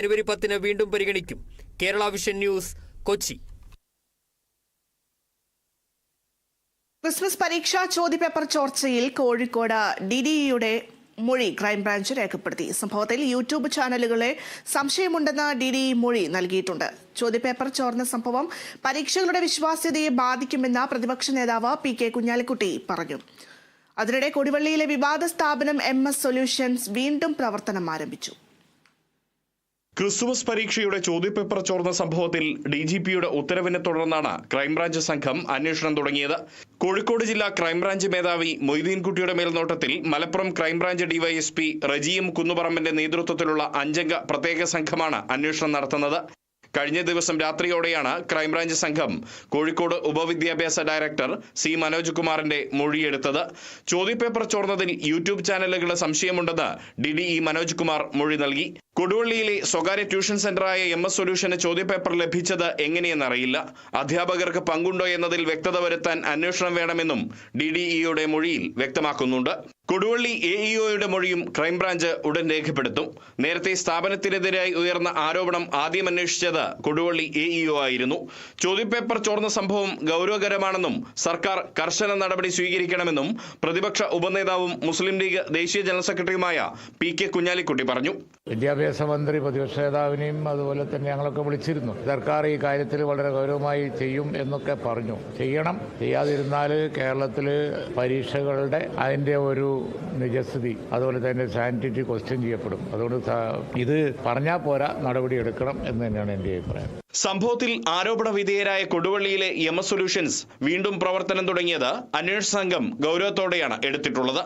ജനുവരി പത്തിന് വീണ്ടും പരിഗണിക്കും. Kerala vision news Kochi. Christmas പരീക്ഷാ ചോദ്യപേപ്പർ ചോർച്ചയിൽ കോഴിക്കോട് ഡിഡിഇയുടെ മൊഴി ക്രൈംബ്രാഞ്ച് രേഖപ്പെടുത്തി. സംഭവത്തിൽ യൂട്യൂബ് ചാനലുകളെ സംശയമുണ്ടെന്ന് ഡിഡിഇ മൊഴി നൽകിയിട്ടുണ്ട്. ചോദ്യപേപ്പർ ചോർന്ന സംഭവം പരീക്ഷകളുടെ വിശ്വാസ്യതയെ ബാധിക്കുമെന്ന് പ്രതിപക്ഷ നേതാവ് പി കെ കുഞ്ഞാലിക്കുട്ടി പറഞ്ഞു. അതിനിടെ കൊടുവള്ളിയിലെ വിവാദ സ്ഥാപനം എം എസ് സൊല്യൂഷൻസ് വീണ്ടും പ്രവർത്തനം ആരംഭിച്ചു. ക്രിസ്തുമസ് പരീക്ഷയുടെ ചോദ്യപേപ്പർ ചോർന്ന സംഭവത്തിൽ ഡി ജി പിയുടെ ഉത്തരവിനെ തുടർന്നാണ് ക്രൈംബ്രാഞ്ച് സംഘം അന്വേഷണം തുടങ്ങിയത്. കോഴിക്കോട് ജില്ലാ ക്രൈംബ്രാഞ്ച് മേധാവി മൊയ്തീൻകുട്ടിയുടെ മേൽനോട്ടത്തിൽ മലപ്പുറം ക്രൈംബ്രാഞ്ച് ഡിവൈഎസ്പി റജിയും കുന്നുപറമ്പിന്റെ നേതൃത്വത്തിലുള്ള അഞ്ചംഗ പ്രത്യേക സംഘമാണ് അന്വേഷണം നടത്തുന്നത്. കഴിഞ്ഞ ദിവസം രാത്രിയോടെയാണ് ക്രൈംബ്രാഞ്ച് സംഘം കോഴിക്കോട് ഉപവിദ്യാഭ്യാസ ഡയറക്ടർ സി മനോജ് കുമാറിന്റെ മൊഴിയെടുത്തത്. ചോദ്യപേപ്പർ ചോർന്നതിൽ യൂട്യൂബ് ചാനലുകളെ സംശയമുണ്ടെന്ന് D D E Manoj Kumar മൊഴി നൽകി. കൊടുവള്ളിയിലെ സ്വകാര്യ ട്യൂഷൻ സെന്ററായ എം എസ് സൊല്യൂഷന് ചോദ്യപേപ്പർ ലഭിച്ചത് എങ്ങനെയെന്നറിയില്ല. അധ്യാപകർക്ക് പങ്കുണ്ടോ എന്നതിൽ വ്യക്തത വരുത്താൻ അന്വേഷണം വേണമെന്നും ഡി ഡി ഇയുടെ മൊഴിയിൽ വ്യക്തമാക്കുന്നുണ്ട്. കൊടുവള്ളി എ ഇഒയുടെ മൊഴിയും ക്രൈംബ്രാഞ്ച് ഉടൻ രേഖപ്പെടുത്തും. നേരത്തെ സ്ഥാപനത്തിനെതിരായി ഉയർന്ന ആരോപണം ആദ്യം അന്വേഷിച്ചത് കൊടുവള്ളി എ ഇഒ ആയിരുന്നു. ചോദ്യപേപ്പർ ചോർന്ന സംഭവം ഗൗരവകരമാണെന്നും സർക്കാർ കർശന നടപടി സ്വീകരിക്കണമെന്നും പ്രതിപക്ഷ ഉപനേതാവും മുസ്ലിം ലീഗ് ദേശീയ ജനറൽ സെക്രട്ടറിയുമായ പി കെ കുഞ്ഞാലിക്കുട്ടി പറഞ്ഞു. വിദ്യാഭ്യാസ മന്ത്രി പ്രതിപക്ഷ നേതാവിനെയും അതുപോലെ തന്നെ ഞങ്ങളൊക്കെ വിളിച്ചിരുന്നു. സർക്കാർ ഈ കാര്യത്തിൽ വളരെ ഗൗരവമായി ചെയ്യും എന്നൊക്കെ പറഞ്ഞു. ചെയ്യണം. ചെയ്യാതിരുന്നാൽ കേരളത്തിൽ പരീക്ഷകളുടെ അതിന്റെ ഒരു നിജസ്ഥിതി അതുപോലെ തന്നെ സാനിറ്റിറ്റി ക്വസ്റ്റ്യൻ ചെയ്യപ്പെടും. അതുകൊണ്ട് ഇത് പറഞ്ഞാൽ പോരാ നടപടി എടുക്കണം എന്ന് തന്നെയാണ് എന്റെ അഭിപ്രായം. സംഭവത്തിൽ ആരോപണ വിധേയരായ കൊടുവള്ളിയിലെ എം സൊല്യൂഷൻസ് വീണ്ടും പ്രവർത്തനം തുടങ്ങിയത് അന്വേഷണ സംഘം ഗൗരവത്തോടെയാണ് എടുത്തിട്ടുള്ളത്.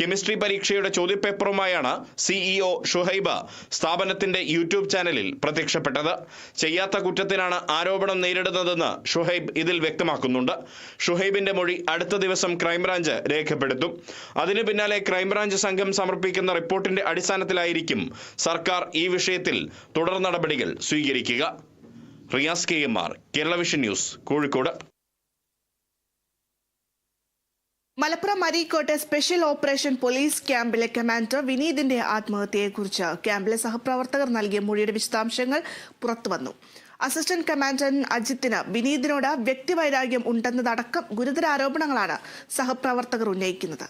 കെമിസ്ട്രി പരീക്ഷയുടെ ചോദ്യപേപ്പറുമായാണ് സിഇഒ ഷുഹൈബ സ്ഥാപനത്തിന്റെ യൂട്യൂബ് ചാനലിൽ പ്രത്യക്ഷപ്പെട്ടത്. ചെയ്യാത്ത കുറ്റത്തിനാണ് ആരോപണം നേരിടുന്നതെന്ന് ഷുഹൈബ് ഇതിൽ വ്യക്തമാക്കുന്നുണ്ട്. ഷുഹൈബിന്റെ മൊഴി അടുത്ത ദിവസം ക്രൈംബ്രാഞ്ച് രേഖപ്പെടുത്തും. അതിനു പിന്നാലെ ക്രൈംബ്രാഞ്ച് സംഘം സമർപ്പിക്കുന്ന റിപ്പോർട്ടിന്റെ അടിസ്ഥാനത്തിലായിരിക്കും സർക്കാർ ഈ വിഷയത്തിൽ തുടർ നടപടികൾ സ്വീകരിക്കുക. Riyas K M R Kerala vision news Kozhikode. Malappuram അരീക്കോട്ടെ special operation police ക്യാമ്പിലെ കമാൻഡർ വിനീതിന്റെ ആത്മഹത്യയെക്കുറിച്ച് ക്യാമ്പിലെ സഹപ്രവർത്തകർ നൽകിയ മൊഴിയുടെ വിശദാംശങ്ങൾ പുറത്തുവന്നു. അസിസ്റ്റന്റ് കമാൻഡന്റ് അജിത്തിന് വിനീതിനോട് വ്യക്തിവൈരാഗ്യം ഉണ്ടെന്നതടക്കം ഗുരുതര ആരോപണങ്ങളാണ് സഹപ്രവർത്തകർ ഉന്നയിക്കുന്നത്.